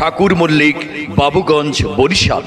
Thakur Mallick Babuganj Barishal.